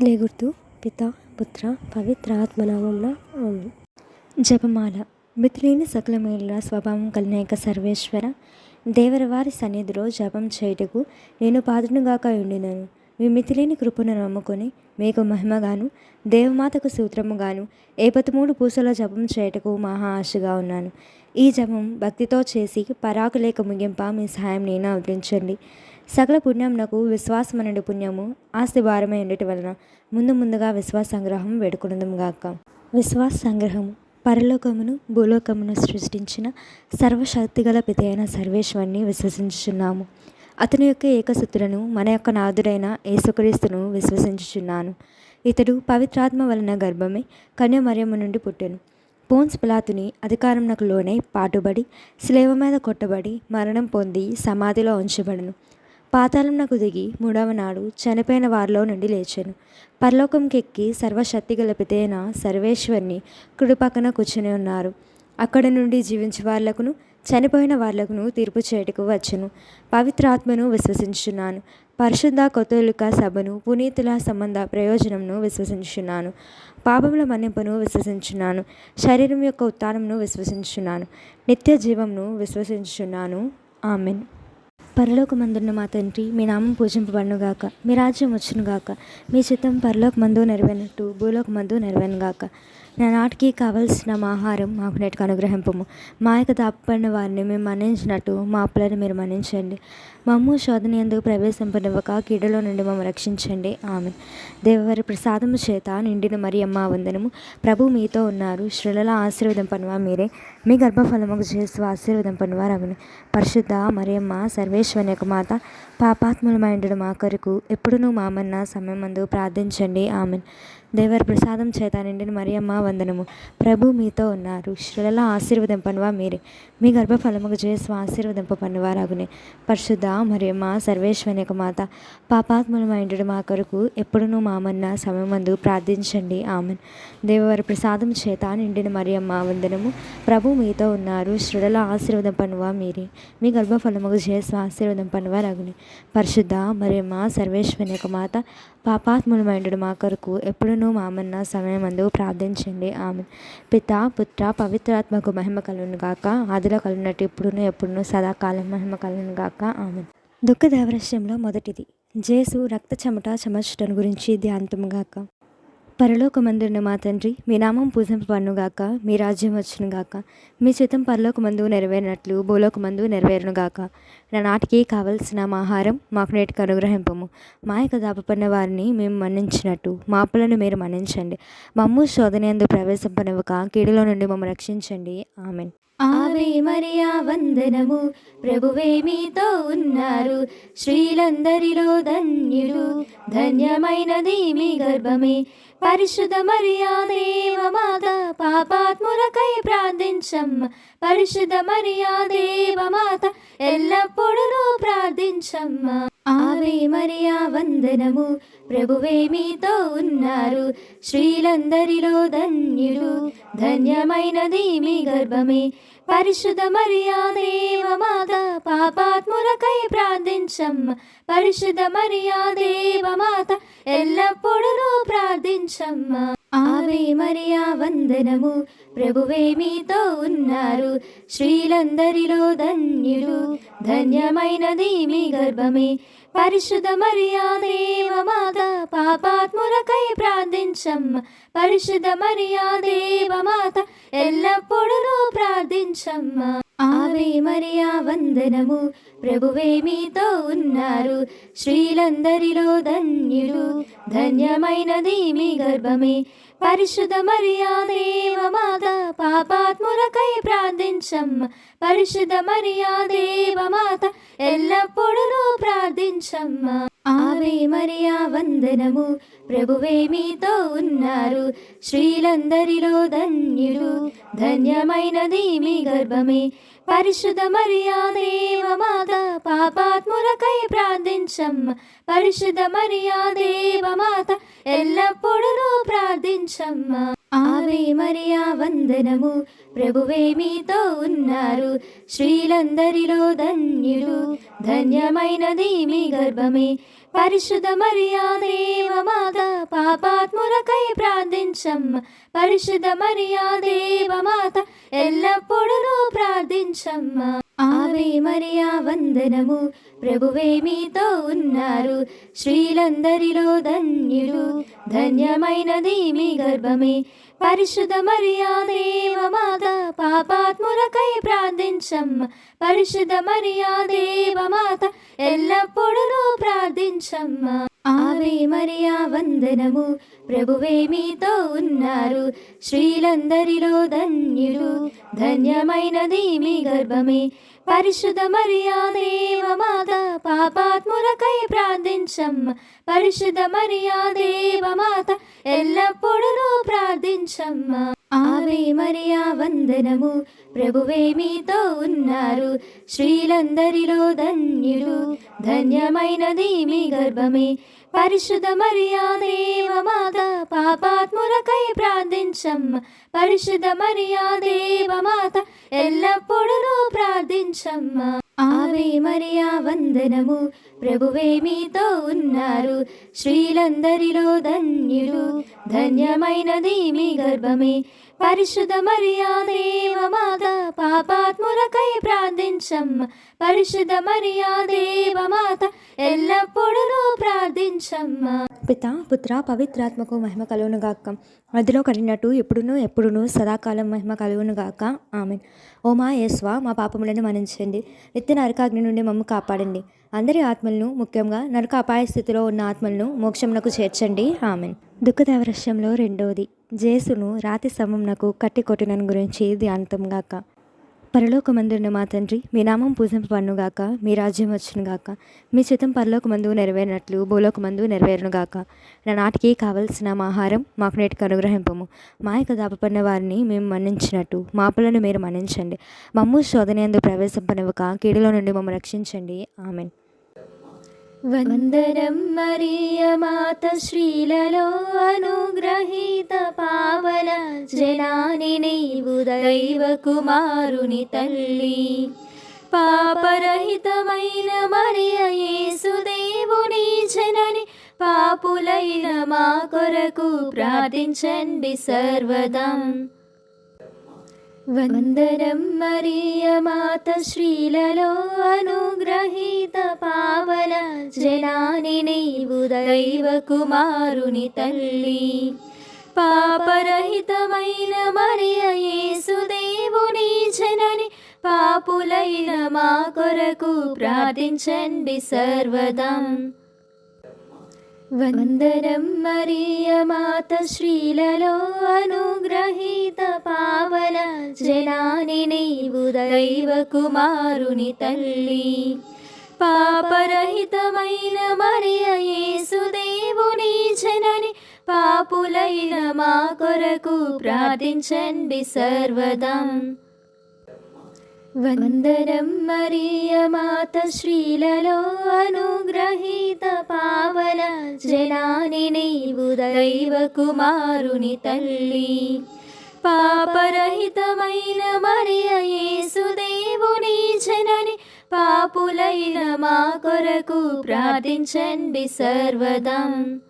Slay గుర్తు పిత పుత్ర పవిత్ర ఆత్మనామంన జపమాల. మితిలేని సకల మేలుల స్వభావం కలిగిన యొక్క సర్వేశ్వర దేవరవారి సన్నిధిలో జపం చేయుటకు నేను పాత్రనుగాక ఉండినను. మీ మితిలేని కృపను నమ్ముకొని మీకు మహిమగాను దేవమాతకు సూత్రముగాను ఏ పదమూడు పూసల జపం చేయుటకు మహా ఆశగా ఉన్నాను. ఈ జపం భక్తితో చేసి పరాకు లేక ముగింప మీ సహాయం నేను అవతరించండి సకల పుణ్యమునకు విశ్వాసమనుడి పుణ్యము ఆస్తి భారమై ఉండటం వలన ముందు ముందుగా విశ్వాస సంగ్రహం వేడుకున్నదం విశ్వాస సంగ్రహము పరలోకమును భూలోకమును సృష్టించిన సర్వశక్తిగల పిత అయిన సర్వేశ్వరిని విశ్వసించుచున్నాము. అతని యొక్క ఏకసూత్రులను మన యొక్క నాథుడైన యేసుక్రీస్తును విశ్వసించుచున్నాను. ఇతడు పవిత్రాత్మ వలన గర్భమే కన్యమర్యము నుండి పుట్టెను. పోన్స్ పిలాతుని అధికారంనకు లోనై పాటుబడి శిలేవ మీద కొట్టబడి మరణం పొంది సమాధిలో ఉంచబడను. పాతాళంనకు దిగి మూడవ నాడు చనిపోయిన వారిలో నుండి లేచాను. పరలోకంకెక్కి సర్వశక్తి గల పితైన సర్వేశ్వరిని కుడి పక్కన కూర్చుని ఉన్నారు. అక్కడ నుండి జీవించే వాళ్ళకును చనిపోయిన వాళ్ళకును తీర్పు చేయుటకు వచ్చును. పవిత్రాత్మను విశ్వసించున్నాను పరిశుద్ధ కొత్తలుక సభను పునీతుల సంబంధ ప్రయోజనంను విశ్వసించున్నాను పాపముల మన్నింపును విశ్వసించున్నాను శరీరం యొక్క ఉత్తానంను విశ్వసించున్నాను నిత్య జీవంను విశ్వసించున్నాను ఆమెన్. పరలోకమందున్న మా తండ్రి మీ నామం పూజింపబడునుగాక మీ రాజ్యం వచ్చునుగాక మీ చిత్తం పరలోకమందు నెరవేనట్టు భూలోకమందు నెరవేనుగాక నా నాటికి కావలసిన మా ఆహారం మాకు నేటికి అనుగ్రహింపము. మా యొక్క తప్పడిన వారిని మేము మన్నించినట్టు మా అప్పులను మీరు మన్నించండి. మమ్ము శోధన ఎందుకు ప్రవేశింపనివ్వక కీడలో నుండి మమ్మ రక్షించండి. ఆమె దేవవారి ప్రసాదము చేత నిండిన మరి అమ్మ వందనము. ప్రభు మీతో ఉన్నారు. శ్రీలలో ఆశీర్వదం పనివా మీరే. మీ గర్భఫలముకు చేస్తూ ఆశీర్వదం పనివారు అగును పరిశుద్ధ మరియమ్మ సర్వేశ్వరి యొక్క మాత పాపాత్ములమైండు మా కొరకు ఎప్పుడునూ మామన్న సమయం మందు ప్రార్థించండి. ఆమెన్. దేవర ప్రసాదం చేత నిండిన మరియమ్మ వందనము. ప్రభు మీతో ఉన్నారు. శ్రీలలో ఆశీర్వదింపనువా మీరే. మీ గర్భఫలముకు జయస్వ ఆశీర్వదింప పనివారాగునే పరిశుద్ధ మరియమ్మ సర్వేశ్వని యొక్క మాత పాపాత్ములమైండు మా కొరకు ఎప్పుడునూ మామన్న సమయమందు ప్రార్థించండి. ఆమెన్. దేవవారి ప్రసాదం చేత నిండిన మరియమ్మ వందనము. ప్రభు మీతో ఉన్నారు. శ్రీలలో ఆశీర్వదింపనువా మీరే. మీ గర్భఫలముకు జయస్వ ఆశీర్వదం పనువా పరిశుద్ధ మరియమ్మ సర్వేశ్వని యొక్క మాత పాపాత్ములమైండు మా కొరకు ఎప్పుడునూ మామన్న సమయమందు ప్రార్థించండి. ఆమె పిత పుత్ర పవిత్రాత్మకు మహిమ కలను గాక. ఆదిలో కలునట్టు ఇప్పుడును ఎప్పుడును సదాకాలం మహిమ కలను గాక. ఆమె దుఃఖ దేవరస్యంలో మొదటిది. జేసు రక్త చెమట చెమర్చటం గురించి ధ్యానంగాక పరలోకమందున్న మా తండ్రి మీ నామం పూజింపబడునుగాక మీ రాజ్యం వచ్చునుగాక మీ చిత్తం పరలోకమందు నెరవేరినట్లు భూలోకమందు నెరవేరునుగాక. నా నాటికి కావలసిన మా ఆహారం మాకు నేటికి అనుగ్రహింపము. మా యొక్క దాపపడిన వారిని మేము మన్నించినట్టు మా అప్పులను మీరు మన్నించండి. మమ్ము శోధనయందు ప్రవేశింపనివ్వక కీడులో నుండి మమ్మల్ని రక్షించండి. ఆమెన్. ఆవే మరియా వందనము. ప్రభువే మీతో ఉన్నారు. స్త్రీలందరిలో ధన్యులు ధన్యమైనది మీ గర్భమే. పరిశుద్ధ మరియా దేవమాత పాపాత్ములకై ప్రార్థించమ్మ పరిశుద్ధ మరియా దేవమాత ఎల్లప్పుడూ ప్రార్థించమ్మ ఆవే మరియా వందనము ప్రభువే మీతో ఉన్నారు. స్త్రీలందరిలో ధన్యులు ధన్యమైనది మీ గర్భమే. పరిశుద్ధ మరియా దేవమాత పాపాత్ములకై ప్రార్థించమ్మ పరిశుద్ధ మరియా దేవమాత ఎల్లప్పుడూ ప్రార్థించమ్మ. ఆవే మరియా వందనము. ప్రభువే మీతో ఉన్నారు. స్త్రీలందరిలో ధన్యులు. ధన్యమైనది మీ గర్భమే. పరిశుద్ధ మరియా దేవమాత పాపాత్ములకై ప్రార్థించమ్మ. పరిశుద్ధ మరియా దేవమాత ఎల్లప్పుడూ ప్రార్థించమ్మ. ఆవే మరియా వందనము. ప్రభువే మీతో ఉన్నారు. స్త్రీలందరిలో ధన్యులు ధన్యమైనది మీ గర్భమే. పరిశుద్ధ మరియా దేవమాత పాపాత్ములకై ప్రార్థించమ్మ పరిశుద్ధ మరియా దేవమాత ఎల్లప్పుడూ ప్రార్థించమ్మ ఆవే మరియా వందనము. ప్రభువే మీతో ఉన్నారు. స్త్రీలందరిలో ధన్యులు ధన్యమైనది మీ గర్భమే. పరిశుద్ధ మరియా దేవమాత పాపాత్ములకై ప్రార్థించమ్మ పరిశుద్ధ మరియా దేవమాత ఎల్లప్పుడూ ప్రార్థించమ్మ ఆవే మరియా వందనము ప్రభువే మీతో ఉన్నారు. స్త్రీలందరిలో ధన్యులు ధన్యమైనది మీ గర్భమే. పరిశుద్ధ మరియా దేవమాత పాపాత్ములకై ప్రార్థించమ్మ పరిశుద్ధ మరియా దేవమాత ఎల్లప్పుడూ ప్రార్థించమ్మ ఆవే మరియా వందనము. ప్రభువే మీతో ఉన్నారు. స్త్రీలందరిలో ధన్యుడు. ధన్యమైనది మీ గర్భమే. పరిశుద్ధ మరియా దేవమాత పాపాత్ములకై ప్రార్థించమ్మ పరిశుద్ధ మరియా దేవమాత ఎల్లప్పుడూ ప్రార్థించమ్మ ఆవే మరియా వందనము. ప్రభువే మీతో ఉన్నారు. స్త్రీలందరిలో ధన్యులు. ధన్యమైనది మీ గర్భమే. పరిశుద్ధ మరియా దేవమాత పాపాత్ములకై ప్రార్థించమ్మ. పరిశుద్ధ మరియా దేవమాత ఎల్లప్పుడూ ప్రార్థించమ్మ. ఆవే మరియా వందనము. ప్రభువే మీతో ఉన్నారు. స్త్రీలందరిలో ధన్యులు. ధన్యమైనది మీ గర్భమే. పరిశుద్ధ మరియా దేవమాత పాపాత్ములకై ప్రార్థించమ్మ. పరిశుద్ధ మరియా దేవమాత ఎల్లప్పుడూ ప్రార్థించమ్మ. ఆవే మరియా వందనము. ప్రభువే మీతో ఉన్నారు. స్త్రీలందరిలో ధన్యుడు ధన్యమైనది మీ గర్భమే. పరిశుద్ధ మరియా దేవమాత పాపాత్ములకై ప్రార్థించమ్మ పరిశుద్ధ మరియా దేవమాత ఎల్లప్పుడూ ప్రార్థించమ్మ పిత పుత్ర పవిత్రాత్మకు మహిమ కలుగును గాక అదిలో కడినట్టు ఎప్పుడునూ ఎప్పుడునూ సదాకాలం మహిమ కలువును గాక ఆమె ఓ మా యేస్వా మా పాపములను మన్నించండి. నిత్య నరకాగ్ని నుండి మమ్మ కాపాడండి. అందరి ఆత్మలను ముఖ్యంగా నరక అపాయ స్థితిలో ఉన్న ఆత్మలను మోక్షమునకు చేర్చండి. ఆమెన్. దుఃఖదవృశ్యంలో రెండవది జేసును రాతి స్తంభంనకు కట్టి కొట్టినను గురించి ధ్యానితం గాక. పరలోకమందున్న మా తండ్రి మీ నామం పూజింపబడునుగాక మీ రాజ్యం వచ్చునుగాక మీ చిత్తం పరలోకమందు నెరవేరినట్లు భూలోకమందు నెరవేరునుగాక. నా నాటికి కావలసిన మా ఆహారం మాకు నేటికి అనుగ్రహింపము. మా యొక్క దాపపడిన వారిని మేము మన్నించినట్టు మా పిల్లను మీరు మన్నించండి. మమ్ము శోధనయందు ప్రవేశింపనివ్వక కీడులో నుండి మమ్మల్ని రక్షించండి. ఆమెన్. వందనం మరియ మాత శ్రీలలో అనుగ్రహీత పావన జనాని నీవు దైవ కుమారుని తల్లి. పాపరహితమైన మరియ యేసుదేవుని జనని పాపులైన మా కొరకు ప్రార్థించండి సర్వదం. వందనం మరియ మాత శ్రీలలో అనుగ్రహీత పావన జనాని నీవు దైవ కుమారుని తల్లి పాపరహితమైన మరియ యేసుదేవుని జనని పాపులైన మా కొరకు ప్రార్థించండి సర్వదం వందనం మరియ మాత శ్రీలలో అనుగ్రహీత పావన జనాని నీవు దైవ కుమారుని తల్లి. పాపరహితమైన మరియ యేసుదేవుని జనని పాపులైన మా కొరకు ప్రార్థించండి సర్వదం. వందనం మరియ మాత శ్రీలలో అనుగ్రహీత పావన జనాని నీవు దైవ కుమారుని తల్లి. పాపరహితమైన మరియ యేసుదేవుని జనని పాపులైన మా కొరకు ప్రార్థించండి సర్వదం.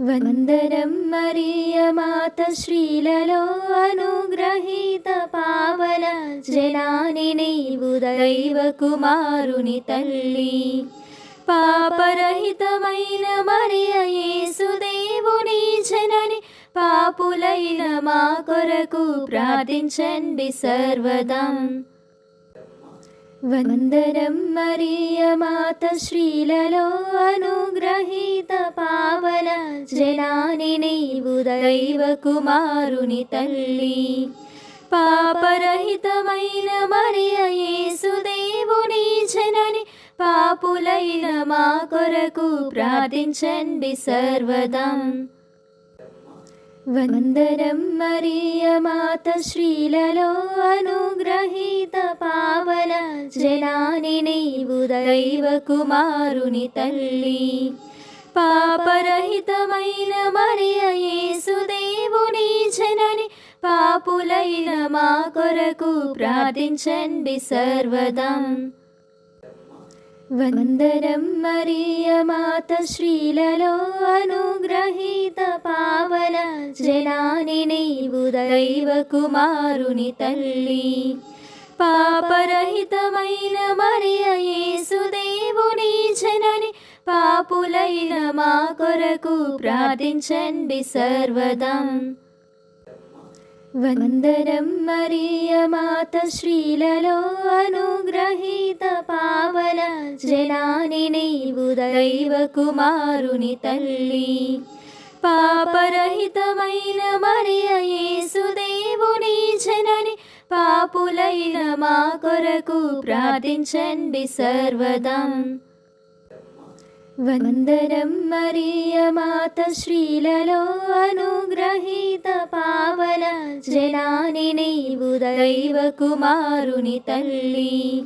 వందనం మరియ మాత శ్రీలలో అనుగ్రహీత పావన. జనాని నీవు దైవ కుమారుని తల్లి. పాపరహితమైన మరియ యేసుదేవుని జనని. పాపులైన మా కొరకు ప్రార్థించండి సర్వదం. వందనం మరియ మాత శ్రీలలో అనుగ్రహీత పావన జనాని నీవు దైవ కుమారుని తల్లి పాపరహితమైన మరియ యేసుదేవుని జనని పాపులైన మా కొరకు ప్రార్థించండి సర్వదం వందనం మరియ మాత శ్రీలలో అనుగ్రహీత పా జనాని నీవు దైవ కుమారుని తల్లి. పాపరహితమైన మరియయేసుదేవుని జనని పాపులైన మా కొరకు ప్రార్థించండి సర్వదం. వందనం మరియ మాత శ్రీలలో అనుగ్రహీత పావన జనాని నీవు దైవ కుమారుని తల్లి. పాపరహితమైన మరియ యేసుదేవుని జనని పాపులైన మా కొరకు ప్రార్థించండి సర్వదం. వందనం మరియ మాత శ్రీలలో అనుగ్రహీత పావన జనాని నీవు దైవ కుమారుని తల్లి. పాపరహితమైన మరియ యేసుదేవుని పాపులైన మా కొరకు ప్రార్థించండి సర్వదం. వందనం మరియ మాత శ్రీలలో అనుగ్రహీత పావన జనాని నీవు దైవ కుమారుని తల్లి.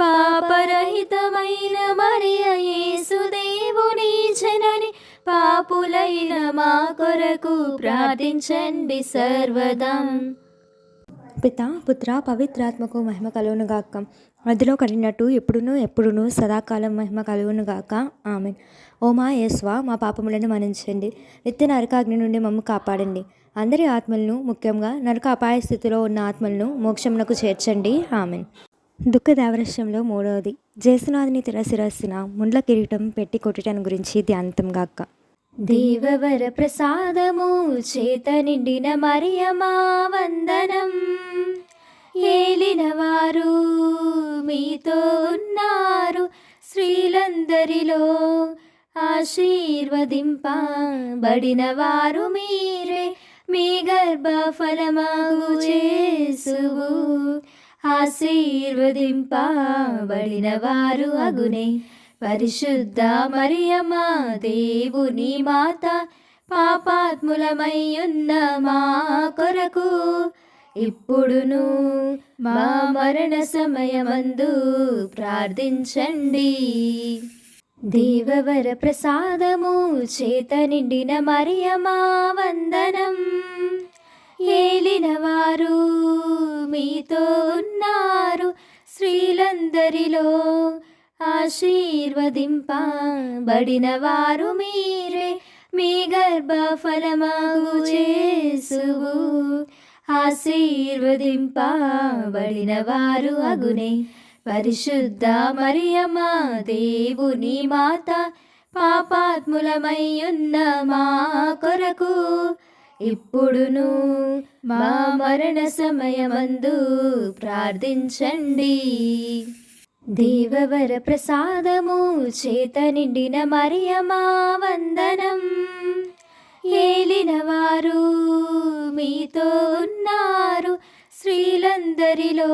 పాపరహితమైన మరియ యేసుదేవుని జనని పాపులైన మా కొరకు ప్రార్థించండి సర్వదం. పిత పుత్ర పవిత్రాత్మకు మహిమ కలుగును గాక అదిలో కలిగినట్టు ఎప్పుడునూ ఎప్పుడును సదాకాలం మహిమ కలుగును గాక ఆమె ఓ మా మా పాపములను మరణించండి నిత్య నరకాగ్ని నుండి మమ్మ కాపాడండి. అందరి ఆత్మలను ముఖ్యంగా నరక అపాయ స్థితిలో ఉన్న ఆత్మలను మోక్షమునకు చేర్చండి. ఆమె దుఃఖ దేవరస్యంలో మూడవది జేసునాథుని తిరశిరస్సున ముండ్ల కిరీటం పెట్టి కొట్టడం గురించి ధ్యానితం గాక. దేవవర ప్రసాదము చేత నిండిన మరియమా వందనం. ఏలిన వారు మీతో ఉన్నారు స్త్రీలందరిలో ఆశీర్వదింపబడిన వారు మీరే. మీ గర్భ ఫలమాగు చేసువు ఆశీర్వదింపబడిన వారు అగునే. పరిశుద్ధ మరియమా దేవుని మాత పాపాత్ములమయ్యున్న మా కొరకు. ఇప్పుడును మా మరణ సమయమందు ప్రార్థించండి. దేవవర ప్రసాదము చేత నిండిన మరియమా వందనం. ఏలిన వారు మీతో ఉన్నారు స్త్రీలందరిలో ఆశీర్వదింపబడిన వారు మీరే. మీ గర్భ ఫలమాగు చేసువు ఆశీర్వదింపబడిన వారు అగునే. పరిశుద్ధ మరియమా దేవుని మాత పాపాత్ములమయ్యున్న మా కొరకు ఇప్పుడును మా మరణ సమయమందు ప్రార్థించండి. దేవవర ప్రసాదము చేత నిండిన మరియమా వందనం. ఏలిన వారు మీతో ఉన్నారు స్త్రీలందరిలో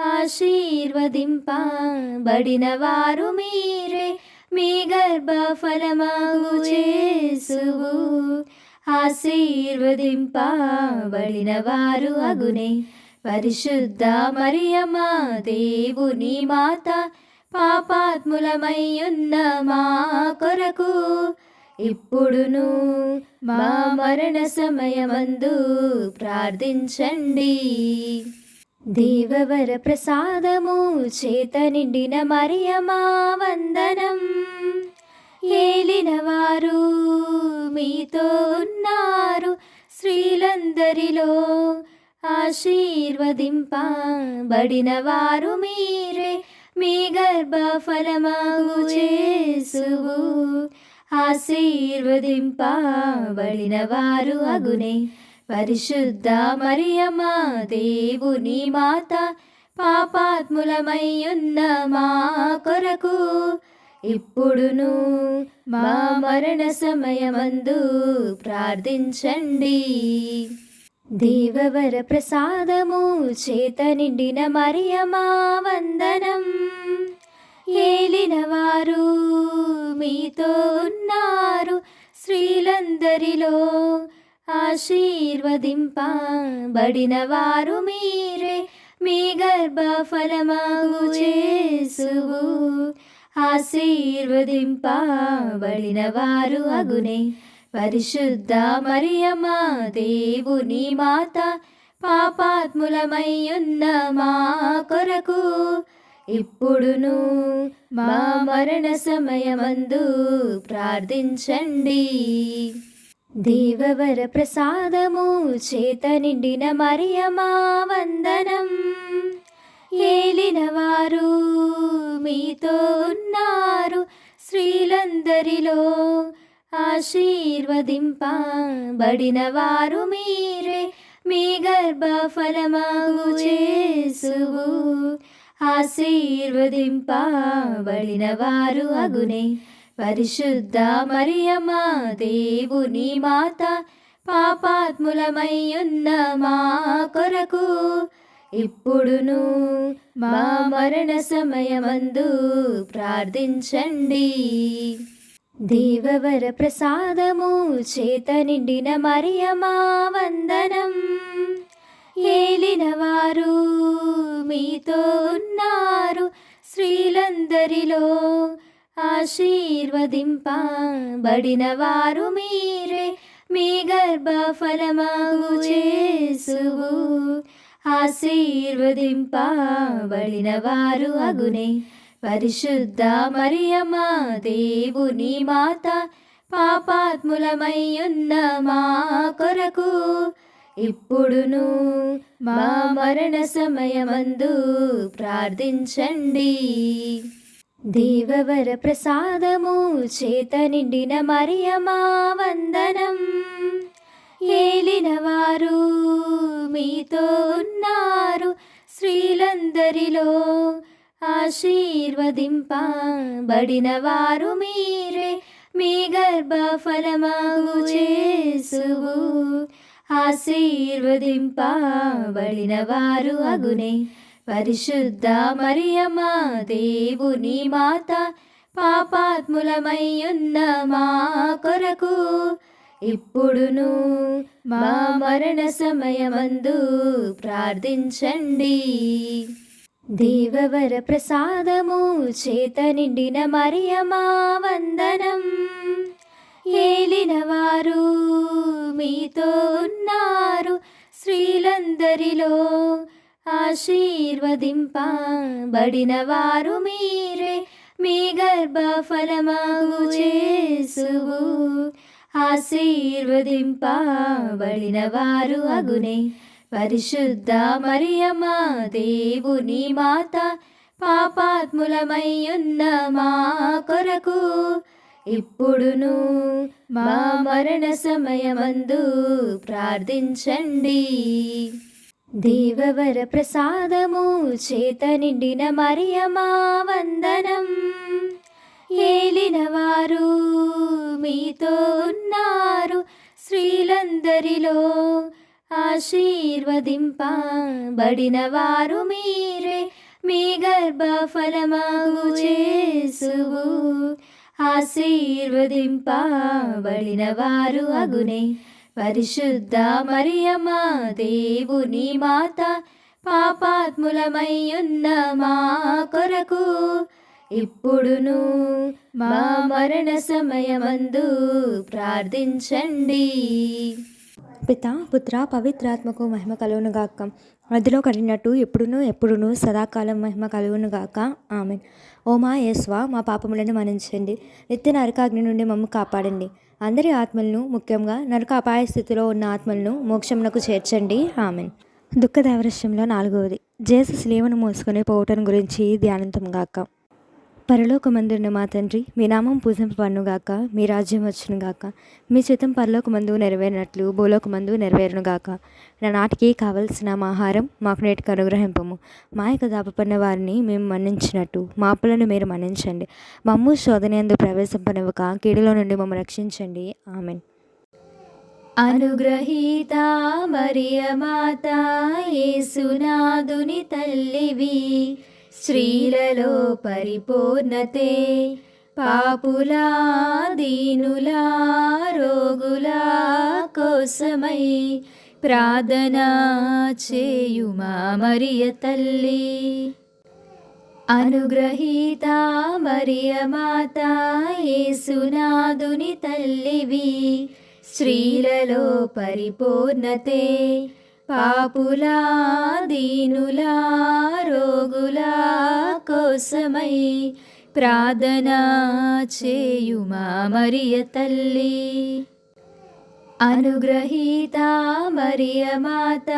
ఆశీర్వదింపబడిన వారు మీరే. మీ గర్భ ఫలమాగు చేసువు ఆశీర్వదింపబడిన వారు అగునే. పరిశుద్ధ మరియమా దేవుని మాత పాపాత్ములమయ్యున్న మా కొరకు. ఇప్పుడును మా మరణ సమయమందు ప్రార్థించండి. దేవవర ప్రసాదము చేత నిండిన మరియమా వందనం. ఏలినవారు మీతో ఉన్నారు స్త్రీలందరిలో ఆశీర్వదింపబడిన వారు మీరే. మీ గర్భ ఫలమాగు చేసువు ఆశీర్వదింపబడిన వారు అగునే. పరిశుద్ధ మరియమా దేవుని మాత పాపాత్ములమయ్యున్న మా కొరకు ఇప్పుడును మా మరణ సమయమందు ప్రార్థించండి. దేవవర ప్రసాదము చేత నిండిన మరియమా వందనం. ఏలిన వారు మీతో ఉన్నారు స్త్రీలందరిలో ఆశీర్వదింపబడిన వారు మీరే. మీ గర్భ ఫలమాగు చేసువు ఆశీర్వదింపబడిన వారు అగునే. పరిశుద్ధ మరియమా దేవుని మాత పాపాత్ములమయ్యున్న మా కొరకు. ఇప్పుడును మా మరణ సమయమందు ప్రార్థించండి. దేవవర ప్రసాదము చేత నిండిన మరియమా వందనం. ఏలిన వారు మీతో ఉన్నారు స్త్రీలందరిలో ఆశీర్వదింపబడిన వారు మీరే. మీ గర్భ ఫలమాగు చేసువు ఆశీర్వదింపబడిన వారు అగునే. పరిశుద్ధ మరియమా దేవుని మాత పాపాత్ములమయ్యున్న మా కొరకు. ఇప్పుడును మా మరణ సమయమందు ప్రార్థించండి. దేవవర ప్రసాదము చేత నిండిన మరియమా వందనం. ఏలిన వారు మీతో ఉన్నారు స్త్రీలందరిలో ఆశీర్వదింపబడిన వారు మీరే. మీ గర్భ ఫలమాగు చేసువు ఆశీర్వదింపబడిన వారు అగునే. పరిశుద్ధ మరియమా దేవుని మాత పాపాత్ములమయ్యున్న మా కొరకు. ఇప్పుడును మా మరణ సమయమందు ప్రార్థించండి. దేవవర ప్రసాదము చేత నిండిన మరియమా వందనం. ఏలిన వారు మీతో ఉన్నారు స్త్రీలందరిలో ఆశీర్వదింపబడిన వారు మీరే. మీ గర్భ ఫలమాగు చేసువు ఆశీర్వదింపబడిన వారు అగునే. పరిశుద్ధ మరియమా దేవుని మాత పాపాత్ములమయ్యున్న మా కొరకు ఇప్పుడును మా మరణ సమయమందు ప్రార్థించండి. దేవవర ప్రసాదము చేత నిండిన మరియమా వందనం. ఏలిన వారు మీతో ఉన్నారు స్త్రీలందరిలో ఆశీర్వదింపబడిన వారు మీరే. మీ గర్భ ఫలమాగు చేసువు ఆశీర్వదింపబడిన వారు అగునే. పరిశుద్ధ మరియమా దేవుని మాత పాపాత్ములమయ్యున్న మా కొరకు. ఇప్పుడును మా మరణ సమయమందు ప్రార్థించండి. దేవవర ప్రసాదము చేత నిండిన మరియమా వందనం. ఏలిన వారు మీతో ఉన్నారు స్త్రీలందరిలో ఆశీర్వదింపబడిన వారు మీరే. మీ గర్భ ఫలమాగు చేసువు ఆశీర్వదింపబడిన వారు అగునే. పరిశుద్ధ మరియమా దేవుని మాత పాపాత్ములమయ్యున్న మా కొరకు ఇప్పుడును మా మరణ సమయమందు ప్రార్థించండి. పిత పుత్ర పవిత్రాత్మకు మహిమ కలుగును మధ్యలో అదిలో కలిగినట్టు ఎప్పుడునూ ఎప్పుడును సదాకాలం మహిమ కలుగునుగాక. ఆమె ఓ మా యేస్వ మా పాపములను మరణించండి నిత్య నరకాగ్ని నుండి మమ్మ కాపాడండి. అందరి ఆత్మలను ముఖ్యంగా నరక అపాయ స్థితిలో ఉన్న ఆత్మలను మోక్షమునకు చేర్చండి. ఆమెన్. దుఃఖ దేవరస్యంలో నాలుగవది. జేసస్ లేవను మోసుకొని పోవటం గురించి ధ్యానంతం గాక. పరలోకమందున్న మా తండ్రి మీ నామం పూజింపబడునుగాక మీ రాజ్యం వచ్చునుగాక మీ చిత్తం పరలోకమందు నెరవేరినట్లు భూలోకమందు నెరవేరునుగాక. నా నాటికి కావలసిన మా ఆహారం మాకు నేటికి అనుగ్రహింపము. మా యొక్క దాపపడిన వారిని మేము మన్నించినట్టు మా అప్పులను మీరు మన్నించండి. మమ్ము శోధనందు ప్రవేశింపనివ్వక కీడులో నుండి మమ్మల్ని రక్షించండి. ఆమెన్. అనుగ్రహీత మరియ మాత యేసునాదుని తల్లివి స్త్రీలలో పరిపూర్ణతే పాపులా దీనులా రోగులా కోసమై ప్రార్థనా చేయుమా మరియ తల్లి. అనుగ్రహీత మరియ మాత యేసునాదుని తల్లివి స్త్రీలలో పరిపూర్ణతే పాపులా దీనులా రోగులా కోసమై ప్రార్థనా చేయుమా మరియ తల్లి. అనుగ్రహీత మరియ మాత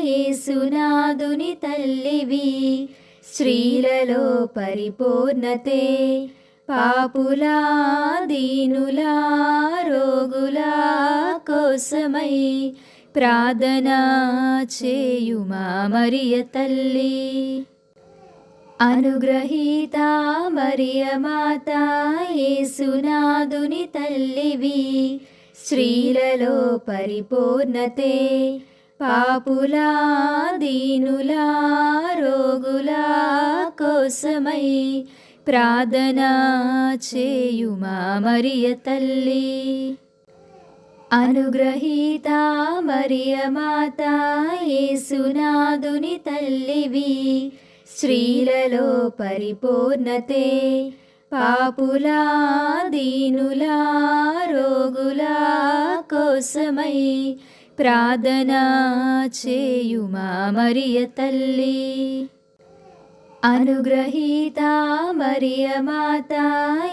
యేసునాదుని తల్లివి. స్త్రీలలో పరిపూర్ణతే పాపులా దీనులా రోగులా కోసమై ప్రార్థనా చేయుమా మరియ తల్లి? అనుగ్రహీత మరియ మాత యేసునాదుని తల్లివి. స్త్రీలలో పరిపూర్ణతే పాపులా దీనులా రోగులా కోసమై ప్రార్థనా చేయుమా మరియ తల్లి? అనుగ్రహీత మరియ మాత యేసునాదుని తల్లివి. స్త్రీలలో పరిపూర్ణతే పాపులా దీనులా రోగులా కోసమై ప్రార్థనా చేయుమా మరియ తల్లి. అనుగ్రహీత మరియ మాత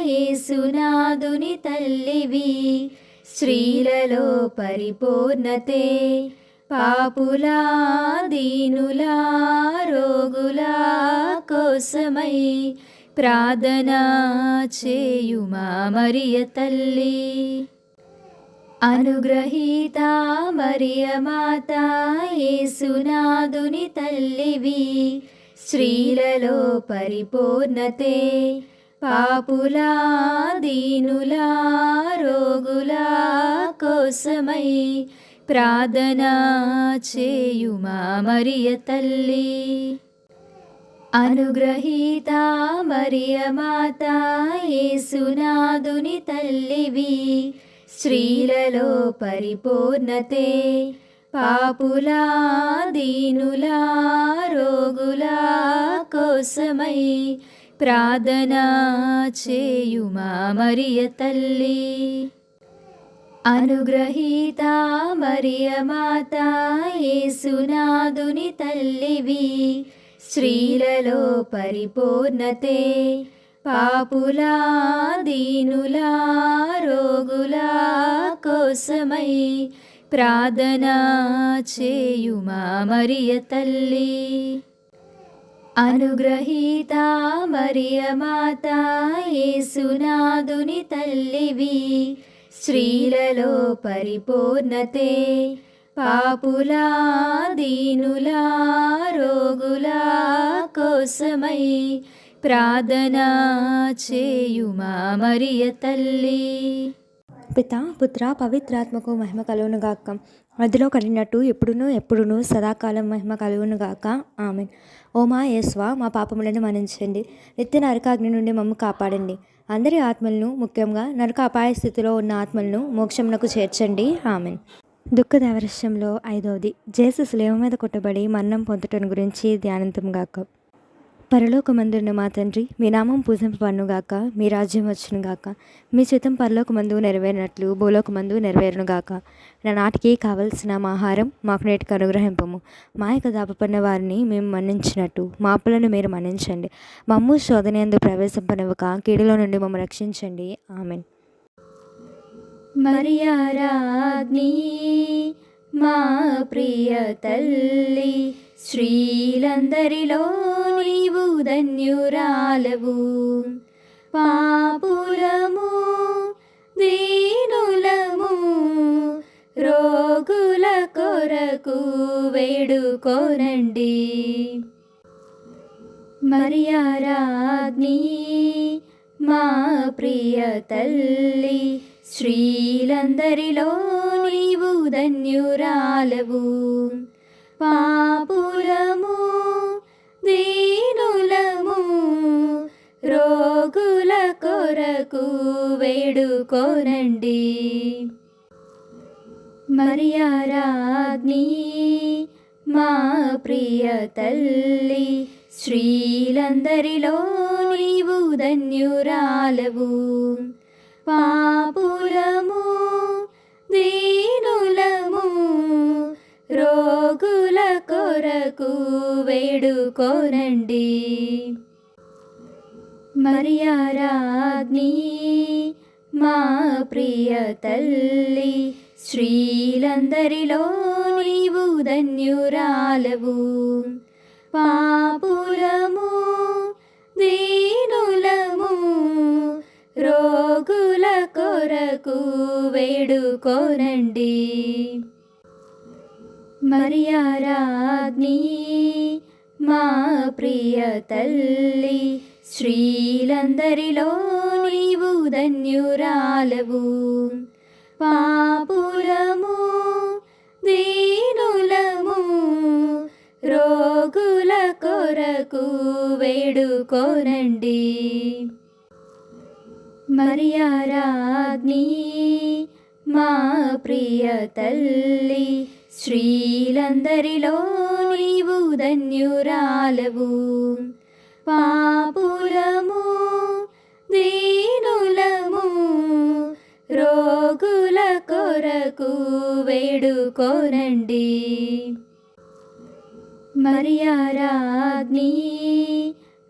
యేసునాదుని తల్లివి. స్త్రీలలో పరిపూర్ణతే పాపులా దీనులా రోగులా కోసమై ప్రార్థనా చేయుమా మరియ తల్లి. అనుగ్రహీత మరియ మాత యేసునాదుని తల్లివి స్త్రీలలో పరిపూర్ణతే పాపులా దీనులా రోగులా కోసమై ప్రార్థనా చేయుమా మరియ తల్లి. అనుగ్రహీత మరియ మాత యేసునాదుని తల్లివి. స్త్రీలలో పరిపూర్ణతే పాపులా దీనులా రోగులా కోసమై ప్రార్థనా చేయుమా మరియ తల్లి? అనుగ్రహీత మరియ మాత యేసునాదుని తల్లివి. స్త్రీలలో పరిపూర్ణతే పాపులా దీనులా రోగులా కోసమై ప్రార్థనా చేయుమా మరియ తల్లి? అనుగ్రహీత మరియ మాత యేసునాదుని తల్లివి. స్త్రీలలో పరిపూర్ణతే పాపులా దీనులా రోగులా కోసమై ప్రార్థనా చేయుమా మరియ తల్లి. పిత పుత్ర పవిత్రాత్మకు మహిమ కలుగునుగాక. అదిలో కలిగినట్టు ఎప్పుడునూ ఎప్పుడునూ సదాకాలం మహిమ కలుగునుగాక. ఆమె ఓ మా యేస్వా మా పాపములను మన్నించండి నిత్య నరకాగ్ని నుండి మమ్మ కాపాడండి. అందరి ఆత్మలను ముఖ్యంగా నరక అపాయ స్థితిలో ఉన్న ఆత్మలను మోక్షమునకు చేర్చండి. ఆమెన్. దుఃఖ దేవరస్యంలో ఐదవది జేసస్ లేవ మీద కొట్టబడి మరణం పొందటం గురించి ధ్యానంతం గాక. పరలోకమందున్న మా తండ్రి మీ నామం పూజింపబడునుగాక మీ రాజ్యం వచ్చునుగాక మీ చిత్తం పరలోకమందు నెరవేరినట్లు భూలోకమందు నెరవేరునుగాక. నా నాటికి కావలసిన మా ఆహారం మాకు నేటికి అనుగ్రహింపము. మా యొక్క దాపపడిన వారిని మేము మన్నించినట్టు మా అప్పులను మీరు మన్నించండి. మమ్ము శోధనయందు ప్రవేశింపనివ్వక కీడులో నుండి మమ్మల్ని రక్షించండి. ఆమెన్. మరియారాజ్ఞి మా ప్రియ తల్లి స్త్రీలందరిలో నీవు ధన్యురాలవు. పాపులము దీనులము రోగుల కొరకు వేడుకోనండి. మరియారాజ్ఞి మా ప్రియ తల్లి స్త్రీలందరిలో నీవు ధన్యురాలవు. పాపులము దీనులము రోగుల కొరకు వేడుకోనండి. మరియారాజ్ఞి మా ప్రియ తల్లి స్త్రీలందరిలో నీవు ధన్యురాలవు. పాపులము దీ కొరకు వేడుకోనండి. మరియారాజ్ఞి మా ప్రియ తల్లి స్త్రీలందరిలో నీవు ధన్యురాలవు. పాపులము దీనులము రోగుల కొరకు వేడుకోనండి. మరియారాజ్ఞి మా ప్రియ తల్లి శ్రీలందరిలో నీవు ధన్యురాలవు. పాపులము దీనులము రోగుల కొరకు వేడుకోనండి. మరియారాజ్ఞి మా ప్రియ తల్లి స్త్రీలందరిలో నీవు ధన్యురాలవు. పాపులము దీనులము రోగుల కొరకు వేడుకోనండి. మరియారాజ్ఞి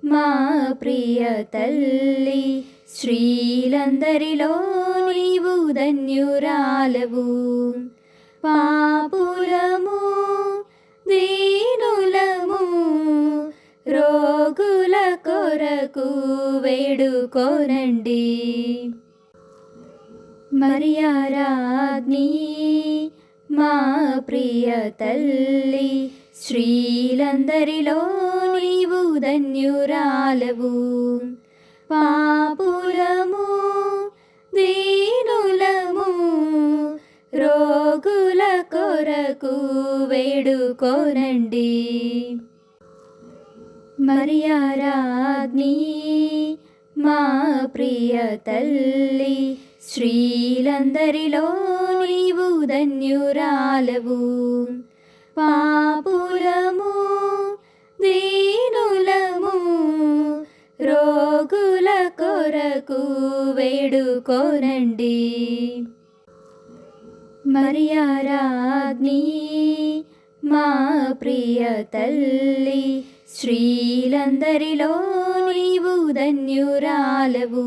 మా ప్రియ తల్లి స్త్రీలందరిలో నీవు ధన్యురాలవు. పాపు కొరకు వేడుకోనండి. మరియారాజ్ఞి మా ప్రియ తల్లి స్త్రీలందరిలో నీవు ధన్యురాలవు. పాపులము దీనులము రోగుల కొరకు వేడుకోనండి. మరియారాజ్ఞి మా ప్రియ తల్లి స్త్రీలందరిలో నీవు ధన్యురాలవు పాపులము దీనులము రోగుల కొరకు వేడుకోనండి మరియారాజ్ఞి మా ప్రియ తల్లి స్త్రీలందరిలో నీవు ధన్యురాలవు.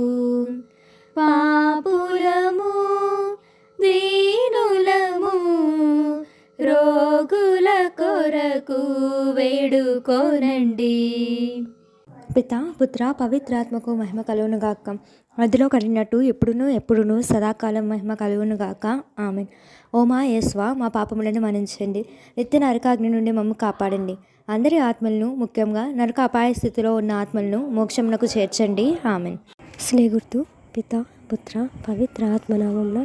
పాపులము దీనులము రోగుల కొరకు వేడుకోనండి. పిత పుత్ర పవిత్రాత్మకు మహిమ కలుగును గాక అదిలో కలిగినట్టు ఎప్పుడునూ ఎప్పుడునూ సదాకాలం మహిమ కలుగునుగాక. ఆమె ఓ మా మా పాపములను మరణించండి నిత్య నరకాగ్ని నుండి మమ్మ కాపాడండి. అందరి ఆత్మలను ముఖ్యంగా నరక అపాయ స్థితిలో ఉన్న ఆత్మలను మోక్షమునకు చేర్చండి. ఆమెన్. స్నేగుర్తు పిత పుత్ర పవిత్ర ఆత్మనామంలో